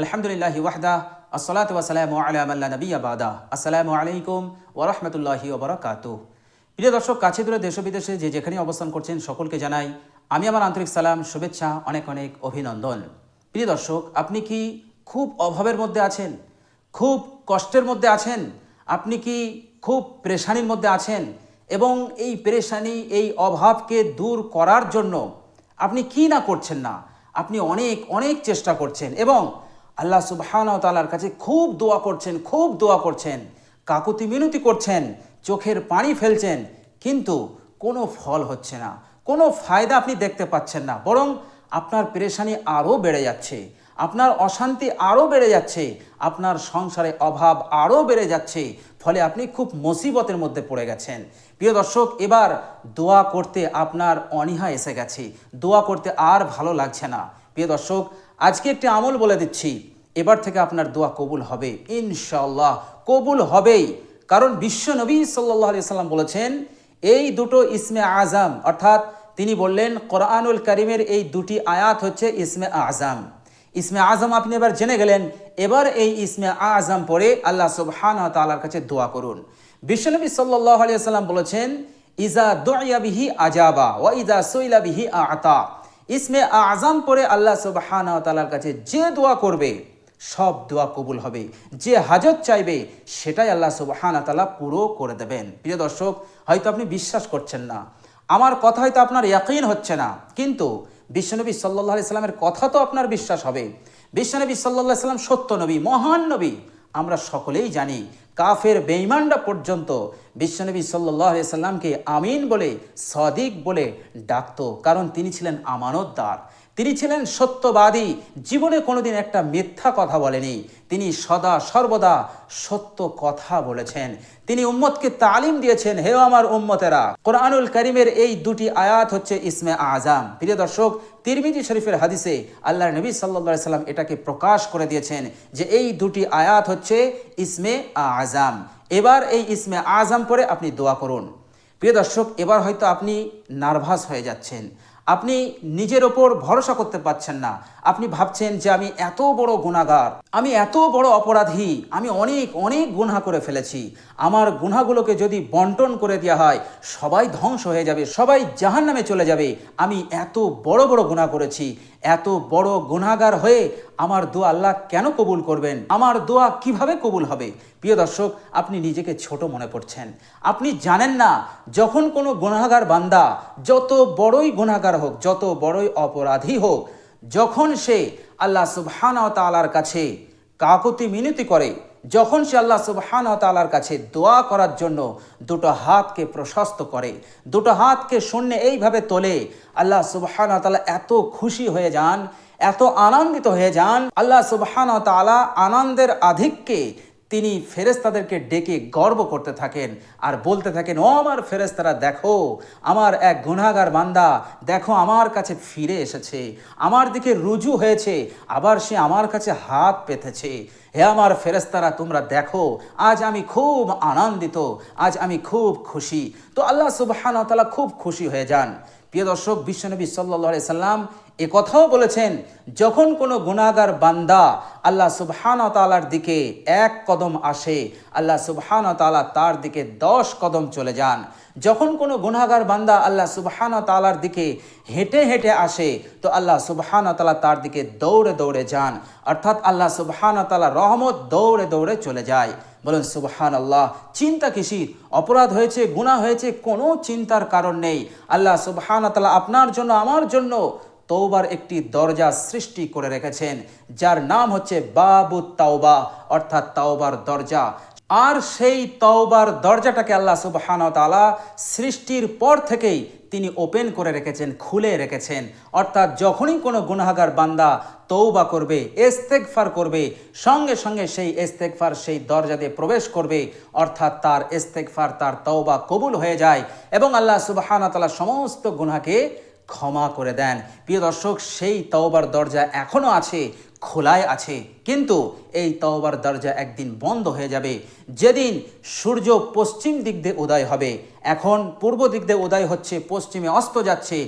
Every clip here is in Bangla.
আলহামদুলিল্লাহি ওয়াহদা, আসসালাতু ওয়াসালামু আলা মাল্লা নবিয়্যা বাদা। আসসালামু আলাইকুম ওয়া রাহমাতুল্লাহি ওয়া বারাকাতুহু। প্রিয় দর্শক, কাছে দূরে দেশ বিদেশে যে যেখানে অবস্থান করছেন সকলকে জানাই, আমি আমার আন্তরিক সালাম, শুভেচ্ছা, অনেক অনেক অভিনন্দন। প্রিয় দর্শক, আপনি কি খুব অভাবের মধ্যে আছেন? খুব কষ্টের মধ্যে আছেন? আপনি কি খুব পেরেশানির মধ্যে আছেন? এবং এই পেরেশানি, এই অভাবকে দূর করার জন্য আপনি কি না করছেন না? আপনি অনেক অনেক চেষ্টা করছেন এবং আল্লাহ সুবহান তালার কাছে খুব দোয়া করছেন, খুব দোয়া করছেন। কাকুতি মিনতি করছেন, চোখের পানি ফেলছেন, কিন্তু কোনো ফল হচ্ছে না। কোনো ফায়দা আপনি দেখতে পাচ্ছেন না, বরং আপনার পেরেশানি আরও বেড়ে যাচ্ছে, আপনার অশান্তি আরও বেড়ে যাচ্ছে, আপনার সংসারে অভাব আরও বেড়ে যাচ্ছে, ফলে আপনি খুব মুসিবতের মধ্যে পড়ে গেছেন। প্রিয় দর্শক, এবার দোয়া করতে আপনার অনীহা এসে গেছে, দোয়া করতে আর ভালো লাগছে না। প্রিয় দর্শক, আজকে একটি আমল বলে দিচ্ছি এবার থেকে আপনার দোয়া কবুল হবে ইনশাল্লাহ কবুল হবেই। কারণ বিশ্ব নবী সাল্লাম বলেছেন, এই দুটো ইসমে আজম, অর্থাৎ তিনি বললেন, কোরআনুল করিমের এই দুটি আয়াত হচ্ছে ইসমে আজম। ইসমে আজম আপনি এবার জেনে গেলেন, এবার এই ইসমে আজম পড়ে আল্লাহ সুবহান তালার কাছে দোয়া করুন। বিশ্বনবী সাল্লাহ আলিয়া সাল্লাম বলেছেন, ইজা দোয়া বিহি আজাবা ওয়া ইজা সইলা বিহি আতা। ইসমে আজম পরে আল্লাহ সুবহান তালার কাছে যে দোয়া করবে সব দোয়া কবুল হবে। যে হাজত চাইবে, সেটাই আল্লাহ সুবহান তালা পুরো করে দেবেন। প্রিয় দর্শক, হয়তো আপনি বিশ্বাস করছেন না। আমার কথা হয়তো আপনার ইয়াকিন হচ্ছে না। কিন্তু বিশ্বনবী সাল্লাহ সাল্লামের কথা তো আপনার বিশ্বাস হবে। বিশ্বনবী সাল্লাহ সাল্লাম সত্য নবী, মহান নবী। আমরা সকলেই জানি, কাফের বেইমানরা পর্যন্ত বিশ্বনবী সাল্লাহ সাল্লামকে আমিন বলে, সদিক বলে ডাকত। কারণ তিনি ছিলেন আমানতদার। তিনি ছিলেন সত্যবাদী। জীবনে কোনোদিন একটা মিথ্যা কথা বলেনি। তিনি সদা সর্বদা সত্য কথা বলেছেন। তিনি উম্মতকে তালিম দিয়েছেন। হে আমার উম্মতেরা, কোরআনুল করিমের এই দুটি আয়াত হচ্ছে ইসমে আজাম প্রিয় দর্শক, তিরমিজি শরীফের হাদিসে আল্লাহ নবী সাল্লা সাল্লাম এটাকে প্রকাশ করে দিয়েছেন যে এই দুটি আয়াত হচ্ছে ইসমে আজাম এবার এই ইসমে আজাম পরে আপনি দোয়া করুন। প্রিয় দর্শক, এবার হয়তো আপনি নার্ভাস হয়ে যাচ্ছেন। আপনি নিজের ওপর ভরসা করতে পারছেন না। আপনি ভাবছেন যে আমি এত বড় গুণাগার, আমি এত বড় অপরাধী, আমি অনেক অনেক গুণা করে ফেলেছি। আমার গুণাগুলোকে যদি বন্টন করে দেওয়া হয়, সবাই ধ্বংস হয়ে যাবে, সবাই জাহান নামে চলে যাবে। আমি এত বড় বড় গুণা করেছি। এত বড় গুণাগার হয়ে আমার দোয়া আল্লাহ কেন কবুল করবেন? আমার দোয়া কীভাবে কবুল হবে? প্রিয় দর্শক, আপনি নিজেকে ছোট মনে পড়ছেন আপনি জানেন না, যখন কোনো গুণাগার বান্দা যত বড়ই গুণাগার হোক, যত বড়ই অপরাধী হোক, যখন সে আল্লাহ সুবহানা তালার কাছে কাকতি মিনতি করে যখন সে আল্লাহ সুবহান তালার কাছে দোয়া করার জন্য দুটো হাতকে প্রশস্ত করে, দুটো হাতকে শূন্যে এইভাবে তোলে, আল্লাহ সুবহান তালা এত খুশি হয়ে যান, এত আনন্দিত হয়ে যান। আল্লাহ সুবহান তালা আনন্দের আধিক্যে তিনি ফেরেস্তাদেরকে ডেকে গর্ব করতে থাকেন আর বলতে থাকেন, ও আমার ফেরেস্তারা দেখো, আমার এক গুণাগার বান্দা, দেখো, আমার কাছে ফিরে এসেছে, আমার দিকে রুজু হয়েছে, আবার সে আমার কাছে হাত পেতেছে। হে আমার ফেরেস্তারা তোমরা দেখো, আজ আমি খুব আনন্দিত, আজ আমি খুব খুশি। তো আল্লাহ সুবাহান তালা খুব খুশি হয়ে যান। প্রিয় দর্শক, বিশ্বনবী সাল্লা সাল্লাম এ কথাও বলেছেন, যখন কোনো গুণাগার বান্দা আল্লাহ সুবহান তালার দিকে এক কদম আসে, আল্লাহ সুবহান তালা তার দিকে দশ কদম চলে যান। যখন কোনো গুণাগার বান্দা আল্লাহ সুবহান তালার দিকে হেঁটে হেঁটে আসে, তো আল্লাহ সুবহান তালা তার দিকে দৌড়ে দৌড়ে যান। অর্থাৎ আল্লাহ সুবহান তালা রহমত দৌড়ে দৌড়ে চলে যায়। বলেন সুবহান আল্লাহ চিন্তা কিসির? অপরাধ হয়েছে গুণা হয়েছে, কোনো চিন্তার কারণ নেই। আল্লাহ সুবহান তালা আপনার জন্য, আমার জন্য তৌবার একটি দরজা সৃষ্টি করে রেখেছেন, যার নাম হচ্ছে বাবু তাওবা, অর্থাৎ তাওবার দরজা। আর সেই তওবার দরজাটাকে আল্লাহ সুবহান তালা সৃষ্টির পর থেকেই তিনি ওপেন করে রেখেছেন, খুলে রেখেছেন। অর্থাৎ যখনই কোনো গুনাহাগার বান্দা তৌবা করবে এস্তেকফার করবে, সঙ্গে সঙ্গে সেই এস্তেকফার সেই দরজা দিয়ে প্রবেশ করবে, অর্থাৎ তার এস্তেকফার তার তৌবা কবুল হয়ে যায় এবং আল্লাহ সুবাহানা তালা সমস্ত গুনাকে ক্ষমা করে দেন। প্রিয় দর্শক, সেই তওবার দরজা এখনও আছে খোলায় আছে। কিন্তু এই তওবার দরজা একদিন বন্ধ হয়ে যাবে। যেদিন সূর্য পশ্চিম দিক দিয়ে উদয় হবে, এখন পূর্ব দিক দিয়ে উদয় হচ্ছে, পশ্চিমে অস্ত যাচ্ছে।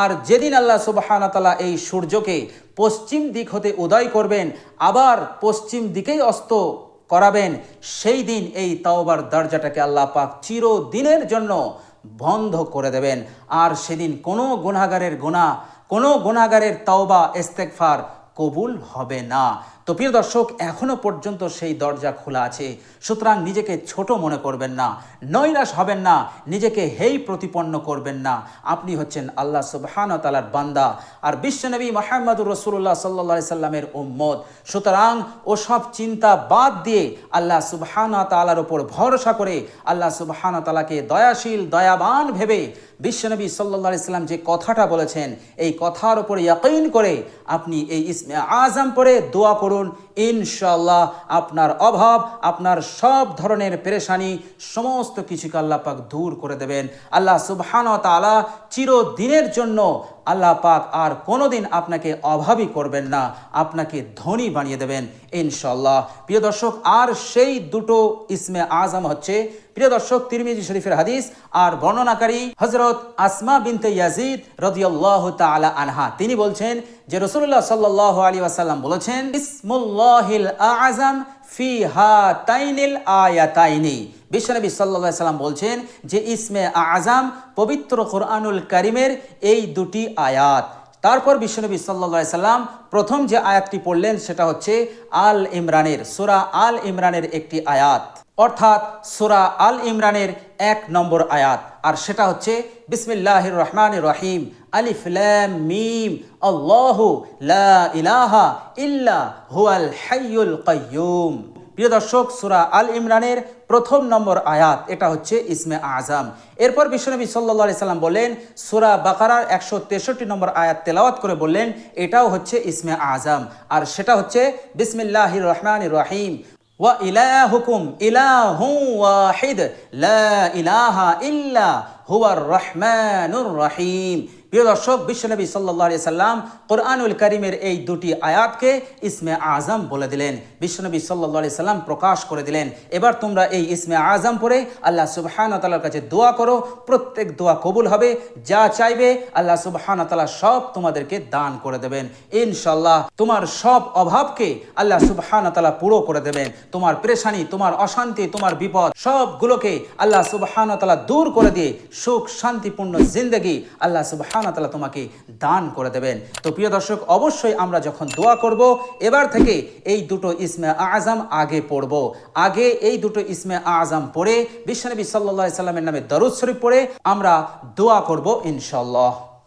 আর যেদিন আল্লাহ সুবাহানতালা এই সূর্যকে পশ্চিম দিক হতে উদয় করবেন, আবার পশ্চিম দিকেই অস্ত করাবেন, সেই দিন এই তাওবার দরজাটাকে আল্লাহ পাক চিরদিনের জন্য বন্ধ করে দেবেন। আর সেদিন কোনো গুণাগারের গুণা কোনো গুণাগারের তাওবা ইস্তেকফার কবুল হবে না। তো প্রিয় দর্শক, এখনও পর্যন্ত সেই দরজা খোলা আছে। সুতরাং নিজেকে ছোট মনে করবেন না, নৈরাশ হবেন না, নিজেকে হেই প্রতিপন্ন করবেন না। আপনি হচ্ছেন আল্লাহ সুবহান তালার বান্দা আর বিশ্বনবী মাহমুদুর রসুল্লাহ সাল্লা সাল্লামের উম্মত। সুতরাং ওসব চিন্তা বাদ দিয়ে আল্লাহ সুবহান তালার ওপর ভরসা করে আল্লাহ সুবহান তালাকে দয়াশীল, দয়াবান ভেবে বিশ্বনবী সাল্লা সাল্লাম যে কথাটা বলেছেন, এই কথার ওপর ইয়াকিন করে আপনি এই ইসমে আজম পরে দোয়া করুন। কারণ ইনশাল্লাহ আপনার অভাব, আপনার সব ধরনের পেরেশানি, সমস্ত কিছুকে আল্লাহ পাক দূর করে দেবেন। আল্লাহ সুবহান তালা চিরদিনের জন্য আল্লাহ পাক আর কোনোদিন আপনাকে অভাবী করবেন না, আপনাকে ধনী বানিয়ে দেবেন ইনশাল্লাহ প্রিয় দর্শক, আর সেই দুটো ইসমে আজম হচ্ছে। প্রিয় দর্শক, তিরমিজি শরীফের হাদিস আর বর্ণনাকারী হজরত আসমা বিনতে ইয়াজিদ রদিয়াল্লাহ তালা আনহা। তিনি বলছেন যে রসুল্লাহ সাল্লাহ আলী ওয়াসাল্লাম বলেছেন ইসমুল্লাহিল আজম ফি হা তাইনিল আয়াতাইনি। বিশ্বনবী সাল্লা সাল্লাম বলছেন যে, ইসমে আজম পবিত্র কোরআনুল করিমের এই দুটি আয়াত। তারপর বিশ্বনবী সাল্লা সাল্লাম প্রথম যে আয়াতটি পড়লেন, সেটা হচ্ছে আল ইমরানের, সুরা আল ইমরানের একটি আয়াত। অর্থাৎ সুরা আল ইমরানের এক নম্বর আয়াত। আর সেটা হচ্ছে, বিসমিল্লাহির রহমান রহিম, আলিফ ল্যাম মিম, আল্লাহু লা ইলাহা ইল্লা হুয়াল হাইয়ুল কাইয়ুম। প্রিয় দর্শক, সুরা আল ইমরানের প্রথম নম্বর আয়াত, এটা হচ্ছে ইসমে আজম। এরপর বিশ্বনবী সাল্লা সাল্লাম বললেন, সুরা বাকারার একশো তেষট্টি নম্বর আয়াত তেলাওয়াত করে বললেন, এটাও হচ্ছে ইসমে আজম। আর সেটা হচ্ছে, বিসমিল্লাহির রহমান রহিম ওয়া ইলাহুকুম ইলাহু ওয়াহিদ লা ইলাহা ইল্লা হুয়ার রহমানুর রহিম প্রিয় দর্শক বিশ্বনবী সাল্লাহ সাল্লাম কোরআনুল করিমের এই দুটি আয়াতকে ইসমে আজম বলে দিলেন। বিশ্বনবী সাল্লাহ সাল্লাম প্রকাশ করে দিলেন। এবার তোমরা এই ইসমে আজম পড়ে আল্লাহ সুবহান তালার কাছে দোয়া করো। প্রত্যেক দোয়া কবুল হবে, যা চাইবে আল্লাহ সুবহান তালা সব তোমাদেরকে দান করে দেবেন। ইনশাল্লাহ তোমার সব অভাবকে আল্লাহ সুবহান তালা পুরো করে দেবেন। তোমার পেরেশানি, তোমার অশান্তি, তোমার বিপদ সবগুলোকে আল্লাহ সুবহান তালা দূর করে দিয়ে সুখ শান্তিপূর্ণ জিন্দগি আল্লাহ সুবহান তালা তোমাকে দান করে দেবেন। তো প্রিয় দর্শক, অবশ্যই আমরা যখন দোয়া করব, এবার থেকে এই দুটো ইসমে আজম আগে পড়ব। আগে এই দুটো ইসমে আজম পড়ে, বিশ্বনবী সাল্লা সাল্লামের নামে দরুদ শরীফ পড়ে, আমরা দোয়া করব ইনশাল্লাহ